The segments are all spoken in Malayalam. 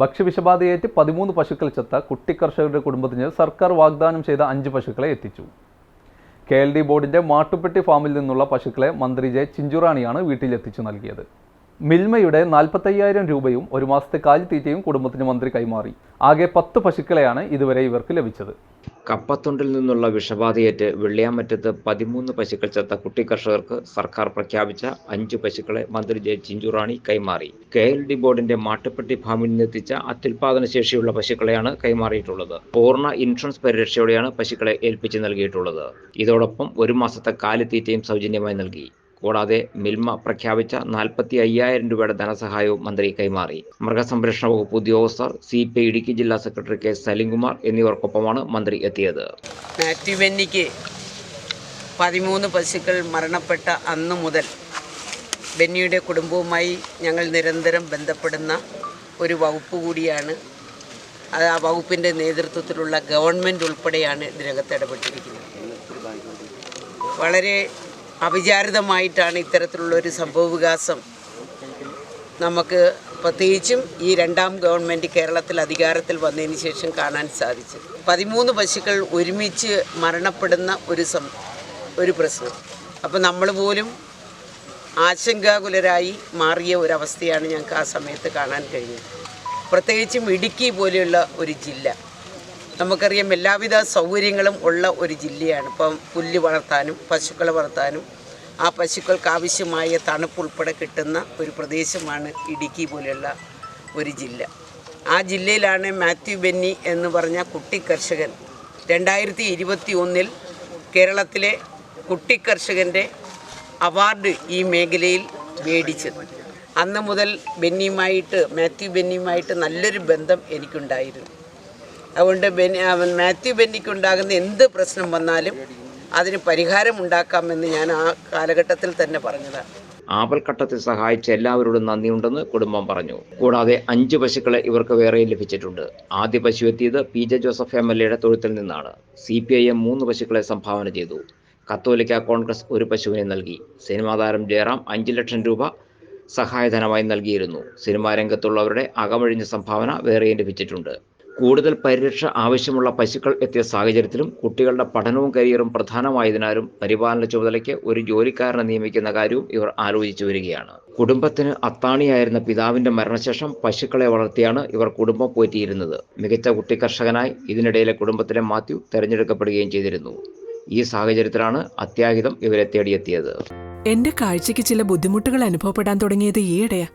ഭക്ഷ്യവിഷബാധയേറ്റ് പതിമൂന്ന് പശുക്കൾ ചത്ത കുട്ടി കർഷകരുടെ കുടുംബത്തിന് സർക്കാർ വാഗ്ദാനം ചെയ്ത അഞ്ച് പശുക്കളെ എത്തിച്ചു. കെ എൽ ഡി ബോർഡിന്റെ മാട്ടുപ്പെട്ടി ഫാമിൽ നിന്നുള്ള പശുക്കളെ മന്ത്രി ജെ ചിഞ്ചുറാണിയാണ് വീട്ടിലെത്തിച്ചു നൽകിയത്. മിൽമയുടെ നാൽപ്പത്തയ്യായിരം രൂപയും ഒരു മാസത്തെ കാലിത്തീറ്റയും കുടുംബത്തിന് മന്ത്രി കൈമാറി. ആകെ പത്ത് പശുക്കളെയാണ് ഇതുവരെ ഇവർക്ക് ലഭിച്ചത്. കപ്പത്തൊണ്ടിൽ നിന്നുള്ള വിഷബാധയേറ്റ് വെള്ളിയാമറ്റത്ത് പതിമൂന്ന് പശുക്കൾ ചത്ത കുട്ടി കർഷകർക്ക് സർക്കാർ പ്രഖ്യാപിച്ച അഞ്ച് പശുക്കളെ മന്ത്രി ജെ ചിഞ്ചുറാണി കൈമാറി. കെ എൽ ഡി ബോർഡിന്റെ മാട്ടുപ്പെട്ടി ഫാമിൽ നിന്നെത്തിച്ച അത്യുൽപാദന ശേഷിയുള്ള പശുക്കളെയാണ് കൈമാറിയിട്ടുള്ളത്. പൂർണ ഇൻഷുറൻസ് പരിരക്ഷയോടെയാണ് പശുക്കളെ ഏൽപ്പിച്ച് നൽകിയിട്ടുള്ളത്. ഇതോടൊപ്പം ഒരു മാസത്തെ കാലിത്തീറ്റയും സൗജന്യമായി നൽകി. കൂടാതെ മിൽമ പ്രഖ്യാപിച്ച നാൽപ്പത്തി അയ്യായിരം രൂപയുടെ ധനസഹായവും മന്ത്രി കൈമാറി. മൃഗസംരക്ഷണ വകുപ്പ് ഉദ്യോഗസ്ഥർ സി പി ഇടുക്കി ജില്ലാ സെക്രട്ടറി കെ സലിംകുമാർ എന്നിവർക്കൊപ്പമാണ് മന്ത്രി എത്തിയത്. മാത്യു പതിമൂന്ന് പശുക്കൾ മരണപ്പെട്ട അന്ന് മുതൽ ബെന്നിയുടെ കുടുംബവുമായി ഞങ്ങൾ നിരന്തരം ബന്ധപ്പെടുന്ന ഒരു വകുപ്പ് കൂടിയാണ്. അത് ആ വകുപ്പിന്റെ നേതൃത്വത്തിലുള്ള ഗവൺമെന്റ് ഉൾപ്പെടെയാണ് ഇതിനകത്ത് ഇടപെട്ടിരിക്കുന്നത്. വളരെ അവിചാരിതമായിട്ടാണ് ഇത്തരത്തിലുള്ള ഒരു സംഭവവികാസം. നമുക്ക് പ്രത്യേകിച്ചും ഈ രണ്ടാം ഗവൺമെന്റ് കേരളത്തിൽ അധികാരത്തിൽ വന്നതിന് ശേഷം കാണാൻ സാധിച്ചു. പതിമൂന്ന് പശുക്കൾ ഒരുമിച്ച് മരണപ്പെടുന്ന ഒരു സം ഒരു പ്രശ്നം. അപ്പോൾ നമ്മൾ പോലും ആശങ്കാകുലരായി മാറിയ ഒരവസ്ഥയാണ് ഞങ്ങൾക്ക് ആ സമയത്ത് കാണാൻ കഴിഞ്ഞത്. പ്രത്യേകിച്ചും ഇടുക്കി പോലെയുള്ള ഒരു ജില്ല. നമുക്കറിയാം എല്ലാവിധ സൗകര്യങ്ങളും ഉള്ള ഒരു ജില്ലയാണ്. ഇപ്പം പുല്ല് വളർത്താനും പശുക്കളെ വളർത്താനും ആ പശുക്കൾക്ക് ആവശ്യമായ തണുപ്പ് ഉൾപ്പെടെ കിട്ടുന്ന ഒരു പ്രദേശമാണ് ഇടുക്കി പോലെയുള്ള ഒരു ജില്ല. ആ ജില്ലയിലാണ് മാത്യു ബെന്നി എന്ന് പറഞ്ഞ കുട്ടി കർഷകൻ രണ്ടായിരത്തി ഇരുപത്തി ഒന്നിൽ കേരളത്തിലെ കുട്ടി കർഷകന്റെ അവാർഡ് ഈ മേഖലയിൽ മേടിച്ചത്. അന്ന് മുതൽ ബെന്നിയുമായിട്ട് മാത്യു ബെന്നിയുമായിട്ട് നല്ലൊരു ബന്ധം എനിക്കുണ്ടായിരുന്നു. അതുകൊണ്ട് അവൻ മാത്യു ബെന്നിക്കുണ്ടാകുന്ന എന്ത് പ്രശ്നം വന്നാലും അതിന് പരിഹാരം പരിഹാരമുണ്ടാക്കാമെന്ന് ഞാൻ ആ കാലഘട്ടത്തിൽ തന്നെ പറഞ്ഞതാണ് ആപൽഘട്ടത്തെ സഹായിച്ച എല്ലാവരോടും നന്ദിയുണ്ടെന്ന് കുടുംബം പറഞ്ഞു. കൂടാതെ അഞ്ച് പശുക്കളെ ഇവർക്ക് വേറെയും ലഭിച്ചിട്ടുണ്ട്. ആദ്യ പശു എത്തിയത് P J Joseph M L എയുടെ തൊഴുത്തിൽ നിന്നാണ്. സി പി ഐ എം മൂന്ന് പശുക്കളെ സംഭാവന ചെയ്തു. കത്തോലിക്ക കോൺഗ്രസ് ഒരു പശുവിനെ നൽകി. സിനിമാ താരം ജയറാം അഞ്ച് ലക്ഷം രൂപ സഹായധനമായി നൽകിയിരുന്നു. സിനിമാ രംഗത്തുള്ളവരുടെ അകമഴിഞ്ഞ സംഭാവന വേറെയും ലഭിച്ചിട്ടുണ്ട്. കൂടുതൽ പരിരക്ഷ ആവശ്യമുള്ള പശുക്കൾ എത്തിയ സാഹചര്യത്തിലും കുട്ടികളുടെ പഠനവും കരിയറും പ്രധാനമായതിനാലും പരിപാലന ചുമതലയ്ക്ക് ഒരു ജോലിക്കാരനെ നിയമിക്കുന്ന കാര്യവും ഇവർ ആലോചിച്ചു വരികയാണ്. കുടുംബത്തിന് അത്താണിയായിരുന്ന പിതാവിന്റെ മരണശേഷം പശുക്കളെ വളർത്തിയാണ് ഇവർ കുടുംബം പോറ്റിയിരുന്നത്. മികച്ച കുട്ടി കർഷകനായി ഇതിനിടയിലെ കുടുംബത്തിലെ മാത്യു തെരഞ്ഞെടുക്കപ്പെടുകയും ചെയ്തിരുന്നു. ഈ സാഹചര്യത്തിലാണ് അത്യാഹിതം ഇവരെ തേടിയെത്തിയത്. എന്റെ കാഴ്ചയ്ക്ക് ചില ബുദ്ധിമുട്ടുകൾ അനുഭവപ്പെടാൻ തുടങ്ങിയത് ഈയിടെയാ.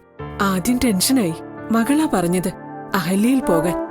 ആദ്യം ടെൻഷനായി. മകളാ പറഞ്ഞത് അഹല്യയിൽ പോകാൻ.